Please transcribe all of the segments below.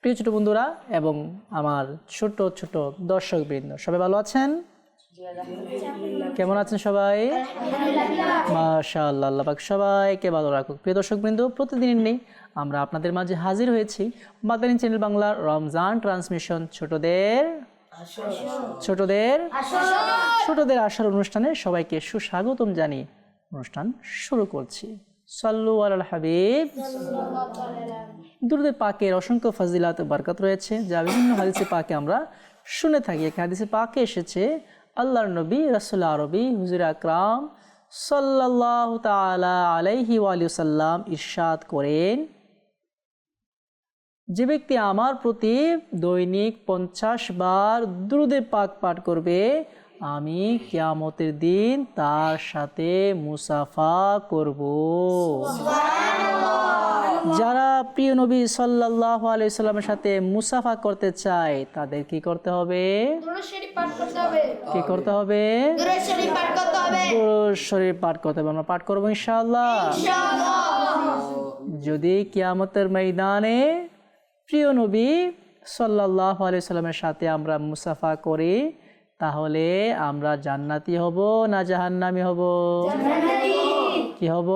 প্রিয় ছোট বন্ধুরা এবং আমার ছোট ছোট দর্শক বৃন্দ সবাই ভালো আছেন? কেমন আছেন সবাই? মাশাআল্লাহ, আল্লাহ সবাইকে ভালো রাখুক। প্রিয় দর্শক বৃন্দ প্রতিদিনের নেই, আমরা আপনাদের মাঝে হাজির হয়েছি মাদানী চ্যানেল বাংলার রমজান ট্রান্সমিশন ছোটদের ছোটদের ছোটদের আসার অনুষ্ঠানে সবাইকে সুস্বাগতম জানিয়ে অনুষ্ঠান শুরু করছি। সাল্লু আল হাবিব। দুরুদে পাকের অসংখ্য ফাজিলাত বারকাত রয়েছে, যা বিভিন্ন হাদিসে পাকে আমরা শুনে থাকি। এখানে হাদিসে পাকে এসেছে, আল্লাহর নবী রাসুল্লাহ আরবি হুজুর আকরাম সাল্লাহ তালা আলাইহি সাল্লাম ইরশাদ করেন, যে ব্যক্তি আমার প্রতি দৈনিক পঞ্চাশ বার দ্রুদে পাক পাঠ করবে আমি কিয়ামতের দিন তার সাথে মুসাফা করব। যারা প্রিয় নবী সাল্লাহ আলাইসাল্লামের সাথে মুসাফা করতে চায় তাদের কি করতে হবে? কি করতে হবে? শরীফ পাঠ করতে হবে। আমরা পাঠ করব ইনশাআল্লাহ। যদি কিয়ামতের ময়দানে প্রিয় নবী সাল্লাহ আলাইসাল্লামের সাথে আমরা মুসাফা করি তাহলে আমরা জান্নাতি হব না জাহান্নামি হব? কি হব?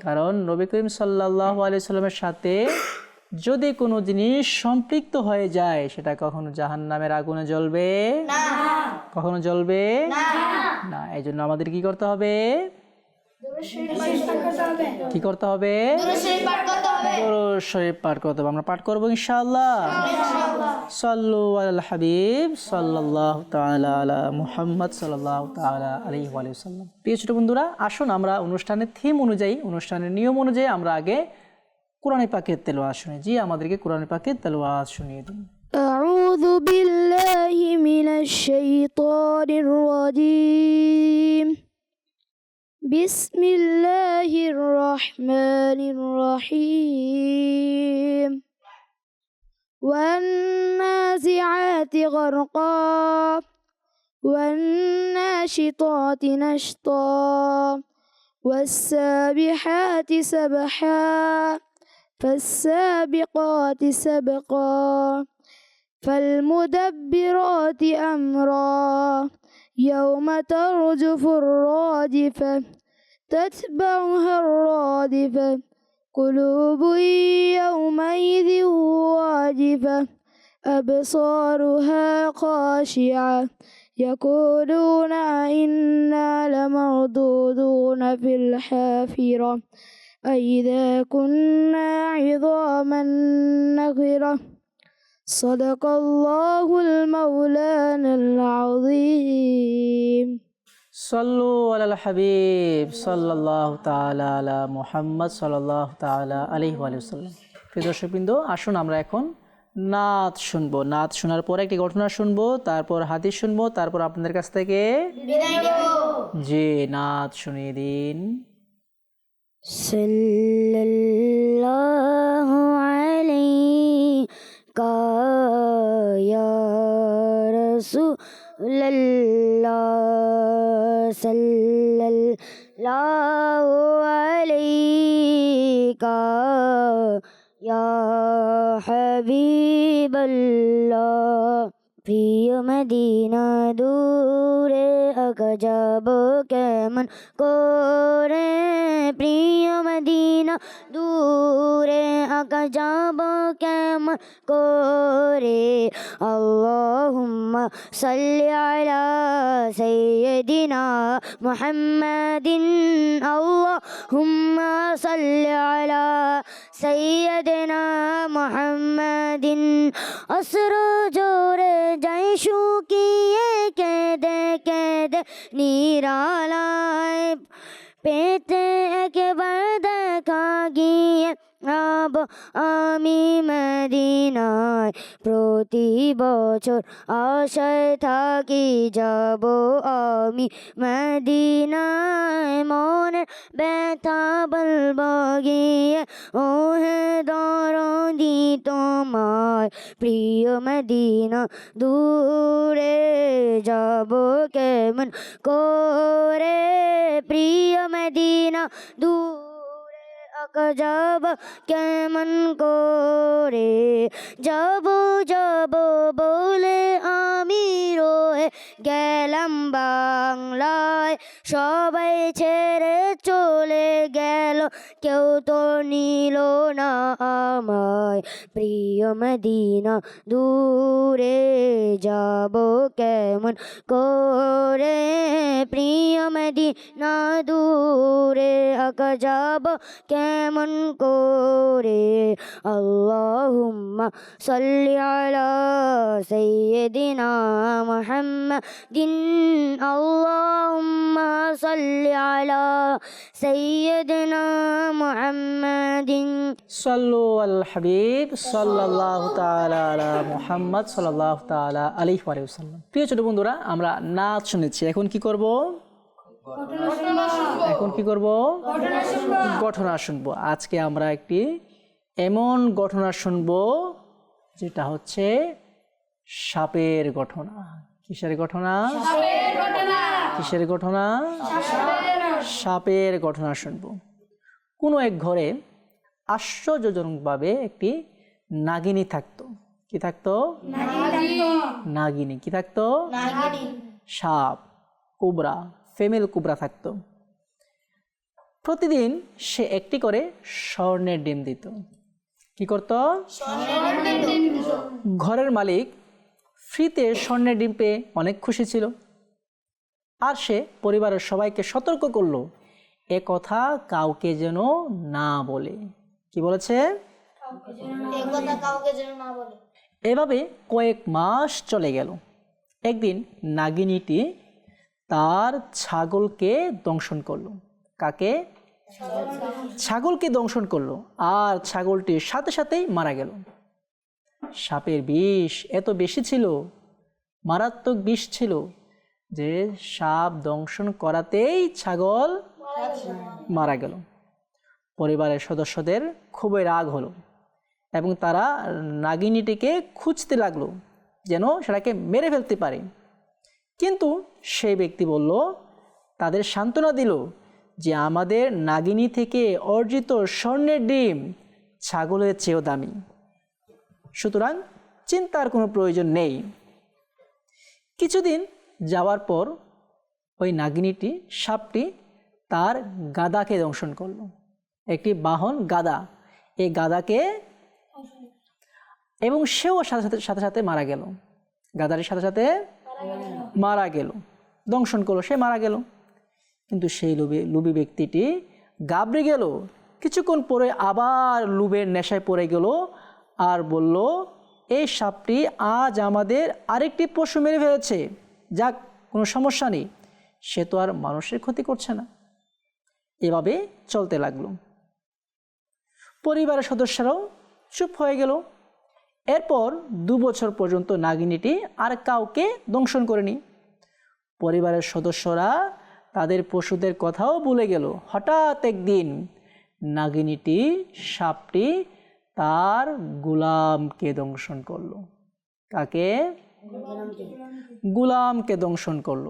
কারণ নবী করিম সাল্লাহ আলাইসাল্লামের সাথে যদি কোনো জিনিস সম্পৃক্ত হয়ে যায় সেটা কখনো জাহান নামের আগুনে জ্বলবে? কখনো জ্বলবে? না। এই জন্য আমাদের কি করতে হবে? কি করতে হবে দরুদ শরীফ পাঠ করতে হবে আমরা পাঠ করবো ইনশাআল্লাহ সাল্লু আল হাবিব সাল্লাহ তাআলা আলা মুহাম্মদ সাল্লাহ তাআলা আলাইহি ওয়া সাল্লাম প্রিয় ছোট বন্ধুরা আসুন আমরা অনুষ্ঠানের থিম অনুযায়ী অনুষ্ঠানের নিয়ম অনুযায়ী আমরা আগে কোরআন পাকের তেলোয়াত শুনি জি আমাদেরকে কোরআন পাকের তেলোয়াত শুনিয়ে দিন أعوذ بالله من الشيطان الرجيم بسم الله الرحمن الرحيم. والنازعات غرقا والناشطات نشطا والسابحات سبحا فالسابقات سبقا فالمدبرات أمرا. يوم ترجف الراجفة تتبعها الرادفة قلوب يومئذ واجفة أبصارها خاشعة. يقولون إنا لمردودون في الحافرة. أئذا كنا عظاما نخرة. صدق الله المولانا العظيم সাল্লু আল হাবিব সাল্লাহ তাআলা আলা মুহাম্মদ সাল্লাহ তাআলা আলাইহি ওয়া সাল্লাম প্রিয় দর্শকবৃন্দ আসুন আমরা এখন নাচ শুনবো নাচ শোনার পর একটি ঘটনা শুনবো তারপর হাদিস শুনবো তারপর আপনাদের কাছ থেকে জি নাচ শুনিয়ে দিন صلى اللہ صلی یا حبیب اللہ প্রিয় মদিনা দূরে আঁকা যাব কেমন করে? প্রিয় মদিনা দূরে আঁকা যাব কেমন করে? আল্লাহুম্মা সাল্লি আলা সাইয়্যিদিনা মুহাম্মাদিন। আল্লাহুম্মা সাল্লি আলা সাইয়্যিদিনা মুহাম্মাদিন। অসর জোরে جیشو کیے قید قید نیرالا پیتے اکبر دکھا گیے আব আমি মদিনায় প্রতি বছর আশায় থাকি যাব। আমি মদিনায় মনে ব্যথা বলব গিয়ে ও হে দরদি তোমায় প্রিয় মদিনা দূরে যাব কেমন করে? প্রিয় মদিনা দূরে আক যাব, কেমন করে যাব যাব বলে আমি রয়ে গেলাম বাংলায়। সবাই ছেড়ে চলে গেল, কেউ তো নিল না আমায়। প্রিয় মদিনা, দূরে যাব কেমন করে? প্রিয় মদিনা, দূরে আঁকা যাব কেমন করে? আল্লাহুম্মা সাল্লি আলা সাইয়্যিদিনা মুহাম্মাদিন। আল্লাহুম্মা সাল্লি আলা সাইয়্যিদিনা মুহাম্মাদিন। সাল্লু আল হাবিব সাল্লাহ তালা আলা মুহাম্মদ সাল্লাহ তালা আলাইহি ওয়াসাল্লাম। প্রিয় ছোট বন্ধুরা আমরা নাচ শুনেছি। এখন কি করব? এখন কি করব? ঘটনা শুনব। আজকে আমরা একটি এমন ঘটনা শুনব যেটা হচ্ছে সাপের ঘটনা। কিসের ঘটনা? কিসের ঘটনা? সাপের ঘটনা। শুনব। কোনো এক ঘরে আশ্চর্যজনকভাবে একটি নাগিনী থাকতো। কি থাকতো? নাগিনী। কি থাকতো? সাপ কুবরা ফেমেল কুবরা থাকতো। প্রতিদিন সে একটি করে স্বর্ণের ডিম দিত। কি করত? ঘরের মালিক ফ্রিতে স্বর্ণের ডিম পেয়ে অনেক খুশি ছিল। আর সে পরিবারের সবাইকে সতর্ক করল এ কথা কাউকে যেন না বলে। কি বলেছে? এভাবে কয়েক মাস চলে গেল। একদিন নাগিনীটি তার ছাগলকে দংশন করল। কাকে? ছাগলকে দংশন করল আর ছাগলটি সাথে সাথেই মারা গেল। সাপের বিষ এত বেশি ছিল, মারাত্মক বিষ ছিল যে সাপ দংশন করাতেই ছাগল মারা গেল। পরিবারের সদস্যদের খুবই রাগ হলো এবং তারা নাগিনীটিকে খুঁজতে লাগল যেন সেটাকে মেরে ফেলতে পারে। কিন্তু সেই ব্যক্তি বলল, তাদের সান্ত্বনা দিল যে আমাদের নাগিনী থেকে অর্জিত স্বর্ণের ডিম ছাগলের চেয়েও দামি। সুতরাং চিন্তার কোনো প্রয়োজন নেই। কিছুদিন যাওয়ার পর ওই নাগিনীটি সাপটি তার গাদাকে দংশন করল। একটি বাহন গাদা। এই গাদাকে এবং সেও সাথে সাথে সাথে সাথে মারা গেল। গাদারের সাথে সাথে মারা গেল। দংশন করল সে মারা গেল। কিন্তু সেই লোভে লুবি ব্যক্তিটি গাবড়ে গেল। কিছুক্ষণ পরে আবার লুবের নেশায় পড়ে গেল আর বলল, এই সাপটি আজ আমাদের আরেকটি পশু মেরে ফেলেছে। যাক, কোনো সমস্যা নেই। সে তো আর মানুষের ক্ষতি করছে না। এভাবে চলতে লাগল। পরিবারের সদস্যরাও চুপ হয়ে গেল। এরপর দু বছর পর্যন্ত নাগিনীটি আর কাউকে দংশন করেনি। পরিবারের সদস্যরা তাদের পশুদের কথাও ভুলে গেল। হঠাৎ একদিন নাগিনীটি সাপটি তার গুলামকে দংশন করল। কাকে? গুলামকে দংশন করল।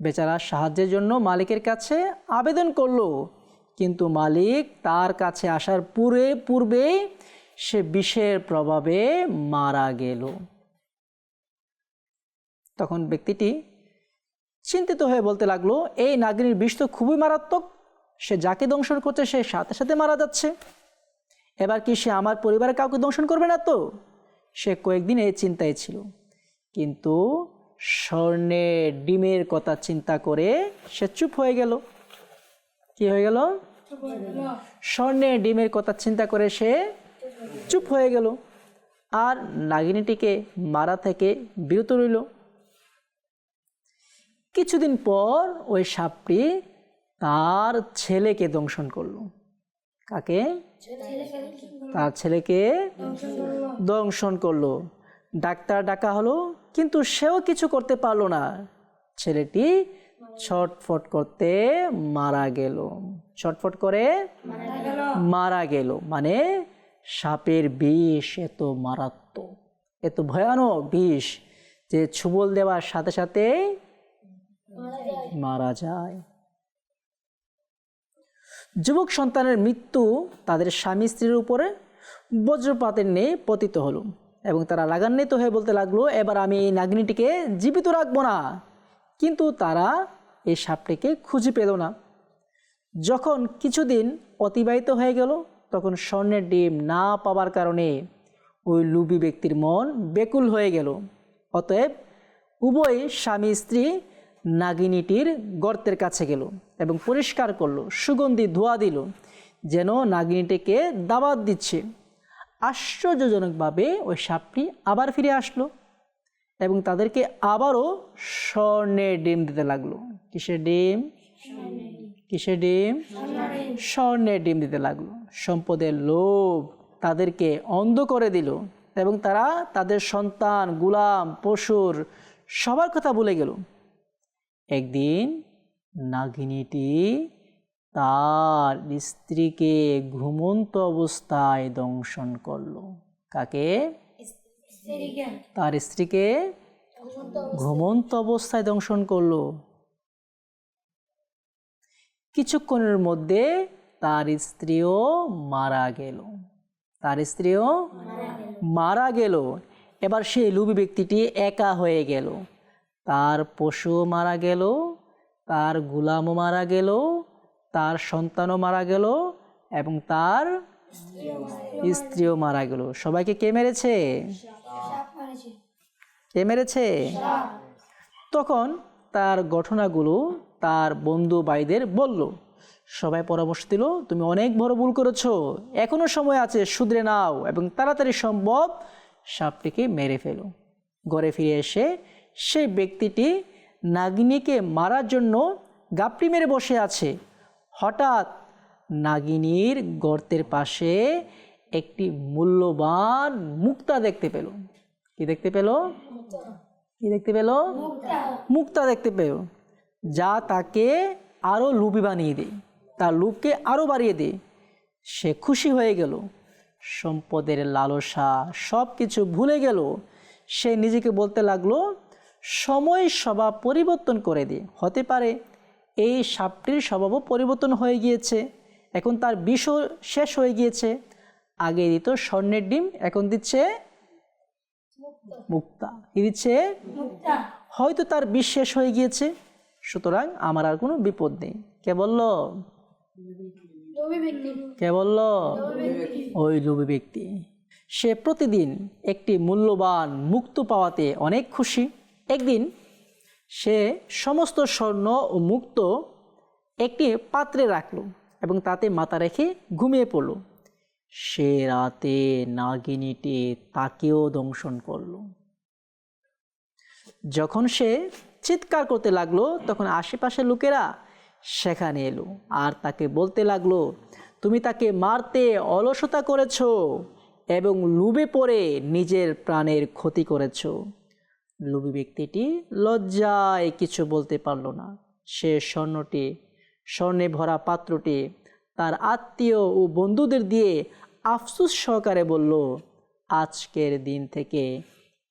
বেচারা সাহায্যের জন্য মালিকের কাছে আবেদন করল, কিন্তু মালিক তার কাছে আসার পূর্বে পূর্বেই সে বিষের প্রভাবে মারা গেল। তখন ব্যক্তিটি চিন্তিত হয়ে বলতে লাগল, এই নাগিনীর বিষ তো খুবই মারাত্মক। সে যাকে দংশন করছে, সে সাথে সাথে মারা যাচ্ছে। এবার কি সে আমার পরিবারের কাউকে দংশন করবে না তো? সে কয়েকদিন এই চিন্তায় ছিল। কিন্তু স্বর্ণের ডিমের কথা চিন্তা করে সে চুপ হয়ে গেল। কি হয়ে গেল? স্বর্ণের ডিমের কথা চিন্তা করে সে চুপ হয়ে গেল। আর নাগিনীটিকে মারা থেকে বিরত রইল। কিছুদিন পর ওই সাপটি তার ছেলেকে দংশন করল। কাকে? তার ছেলেকে দংশন করল। ডাক্তার ডাকা হলো, কিন্তু সেও কিছু করতে পারল না। ছেলেটি ছটফট করতে মারা গেল। ছটফট করে মারা গেল। মানে সাপের বিষ এত মারাত্মক, এত ভয়ানক বিষ যে ছুবল দেওয়ার সাথে সাথে মারা যায়। যুবক সন্তানের মৃত্যু তাদের স্বামী স্ত্রীর উপরে বজ্রপাতের নেই পতিত হলো এবং তারা রাগান্বিত হয়ে বলতে লাগল, এবার আমি এই নাগিনীটিকে জীবিত রাখব না। কিন্তু তারা এই সাপটিকে খুঁজে পেল না। যখন কিছুদিন অতিবাহিত হয়ে গেল, তখন স্বর্ণের ডিম না পাওয়ার কারণে ওই লুবি ব্যক্তির মন বেকুল হয়ে গেল। অতএব উভয় স্বামী স্ত্রী নাগিনীটির গর্তের কাছে গেল এবং পরিষ্কার করল, সুগন্ধি ধোয়া দিল, যেন নাগিনীটিকে দাবাত দিচ্ছে। আশ্চর্যজনকভাবে ওই সাপটি আবার ফিরে আসলো এবং তাদেরকে আবারও স্বর্ণের ডিম দিতে লাগল। কিসের ডিম? কিসের ডিম? স্বর্ণের ডিম দিতে লাগল। সম্পদের লোভ তাদেরকে অন্ধ করে দিল এবং তারা তাদের সন্তান, গুলাম, পশুর সবার কথা ভুলে গেল। একদিন নাগিনীটি তার স্ত্রীকে ঘুমন্ত অবস্থায় দংশন করল। কাকে? তার স্ত্রীকে ঘুমন্ত অবস্থায়। দংশন করল। কিছুক্ষণের মধ্যে তার স্ত্রীও মারা গেল। তার স্ত্রীও মারা গেল। এবার সেই লুবি ব্যক্তিটি একা হয়ে গেল। তার পশু মারা গেল, তার গুলামও মারা গেল, তার সন্তানও মারা গেল এবং তার স্ত্রীও মারা গেল। সবাইকে কে মেরেছে? কে মেরেছে? তখন তার ঘটনাগুলো তার বন্ধু ভাইদের বলল। সবাই পরামর্শ দিল, তুমি অনেক বড় ভুল করেছ। এখনও সময় আছে, শুধরে নাও এবং তাড়াতাড়ি সম্ভব সাপটিকে মেরে ফেলো। ঘরে ফিরে এসে সেই ব্যক্তিটি নাগিনীকে মারার জন্য গাপটি মেরে বসে আছে। হঠাৎ নাগিনীর গর্তের পাশে একটি মূল্যবান মুক্তা দেখতে পেল। কি দেখতে পেল? কি দেখতে পেল? মুক্তা দেখতে পেল। যা তাকে আরও লোভী বানিয়ে দেয়। তার লোভকে আরও বাড়িয়ে দেয়। সে খুশি হয়ে গেল। সম্পদের লালসা সব কিছু ভুলে গেল। সে নিজেকে বলতে লাগল সময় স্বভাব পরিবর্তন করে দিয়ে। হতে পারে এই সাপটির স্বভাবও পরিবর্তন হয়ে গিয়েছে। এখন তার বিষও শেষ হয়ে গিয়েছে। আগে দিত স্বর্ণের ডিম এখন দিচ্ছে মুক্তা। কি দিচ্ছে হয়তো তার বিষ শেষ হয়ে গিয়েছে। সুতরাং আমার আর কোনো বিপদ নেই। কে বলল? কে বলল? ওই লোভী ব্যক্তি। সে প্রতিদিন একটি মূল্যবান মুক্ত পাওয়াতে অনেক খুশি। একদিন সে সমস্ত স্বর্ণ ও মুক্ত একটি পাত্রে রাখল এবং তাতে মাথা রেখে ঘুমিয়ে পড়ল। সে রাতে নাগিনীটি তাকেও দংশন করল। যখন সে চিৎকার করতে লাগল, তখন আশেপাশের লোকেরা সেখানে এলো আর তাকে বলতে লাগল, তুমি তাকে মারতে অলসতা করেছ এবং লুবে পড়ে নিজের প্রাণের ক্ষতি করেছ। লুবি ব্যক্তিটি লজ্জায় কিছু বলতে পারল না। সে স্বর্ণটি, স্বর্ণে ভরা পাত্রটি তার আত্মীয় ও বন্ধুদের দিয়ে আফসুস সহকারে বলল, আজকের দিন থেকে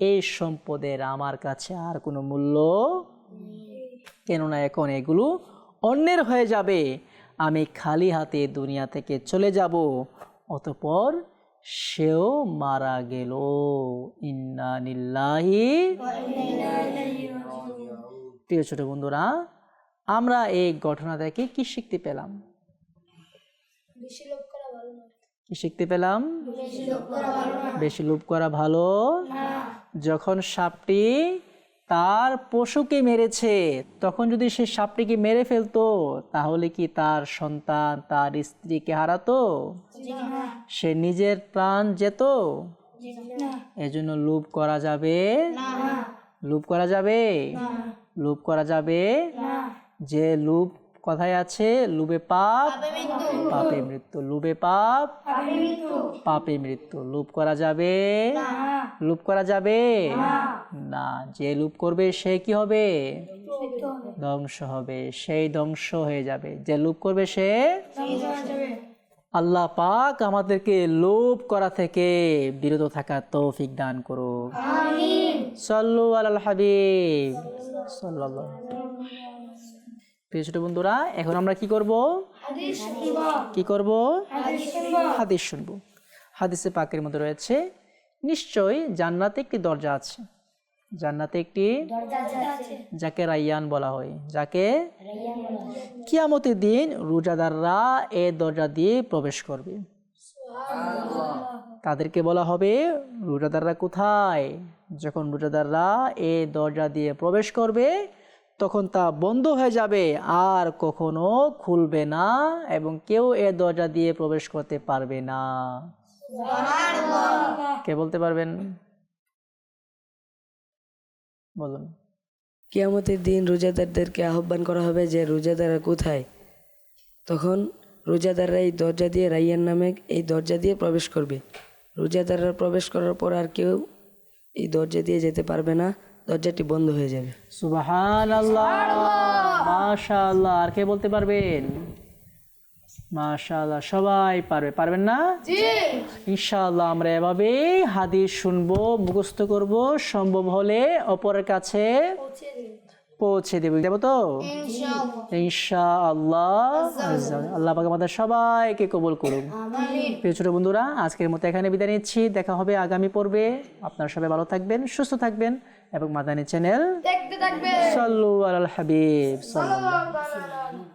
এই সম্পদের আমার কাছে আর কোনো মূল্য কেননা এখন এগুলো অন্যের হয়ে যাবে। আমি খালি হাতে দুনিয়া থেকে চলে যাব। অতপর সেও মারা গেল। ইন্না নিল্লাহি প্রিয় ছোট বন্ধুরা আমরা এই ঘটনা থেকে কি শিখতে পেলাম? কি শিখতে পেলাম? বেশি লোভ করা ভালো যখন সাপটি তার পশুকে মেরেছে, তখন যদি সে সাপটিকে মেরে ফেলতো, তাহলে কি তার সন্তান তার স্ত্রীকে হারাতো? সে নিজের প্রাণ যেত? এজন্য লোভ করা যাবে? লোভ করা যাবে? লোভ করা যাবে? যে লোভ কথায় আছে লুবে পাপ, পাপে মৃত্যু। লুবে পাপ, পাপে মৃত্যু। লুপ করা যাবে? লুপ করা যাবে? না যে লুপ করবে সে কি হবে? ধ্বংস হবে। সেই ধ্বংস হয়ে যাবে। যে লুপ করবে সে? আল্লাহ পাক আমাদেরকে লোভ করা থেকে বিরত থাকা তৌফিক দান করো সাল্লু আলাল হাবিব। সাল্লাল্লাহু প্রিয় ছোট বন্ধুরা এখন আমরা কি করব? কি করব? হাদিস শুনব। হাদিসে পাকের মধ্যে রয়েছে নিশ্চয়ই জান্নাতে একটি দরজা আছে। জান্নাতে একটি যাকে রাইয়ান বলা হয় যাকে কিয়ামতের দিন রোজাদাররা এ দরজা দিয়ে প্রবেশ করবে। তাদেরকে বলা হবে রোজাদাররা কোথায়? যখন রোজাদাররা এ দরজা দিয়ে প্রবেশ করবে তখন তা বন্ধ হয়ে যাবে আর কখনো খুলবে না এবং কেউ এ দরজা দিয়ে প্রবেশ করতে পারবে না। কে বলতে পারবেন? বলুন। কিয়ামতের দিন রোজাদারদেরকে আহ্বান করা হবে যে রোজাদাররা কোথায়? তখন রোজাদাররা এই দরজা দিয়ে রাইয়ান নামে এই দরজা দিয়ে প্রবেশ করবে। রোজাদাররা প্রবেশ করার পর আর কেউ এই দরজা দিয়ে যেতে পারবে না দরজাটি বন্ধ হয়ে যাবে। সুবাহান আল্লাহ মাশা আল্লাহ আর কে বলতে পারবেন? মাশা আল্লাহ সবাই পারবে পারবেন না? ইনশাআল্লাহ আমরা এভাবেই হাদিস শুনব মুখস্থ করব সম্ভব হলে অপরের কাছে পৌঁছে দেবো। দেবো। তো? ইনশাআল্লাহ। আল্লাহ। পাক আমাদের সবাইকে কবুল করুন। প্রিয় ছোট বন্ধুরা আজকের মতো এখানে বিদায় নিচ্ছি। দেখা হবে আগামী পর্বে। আপনারা সবাই ভালো থাকবেন সুস্থ থাকবেন এবং মাদানী চ্যানেল দেখতে থাকবে সাল্লু আলাল হাবিব সাল্লাল্লাহু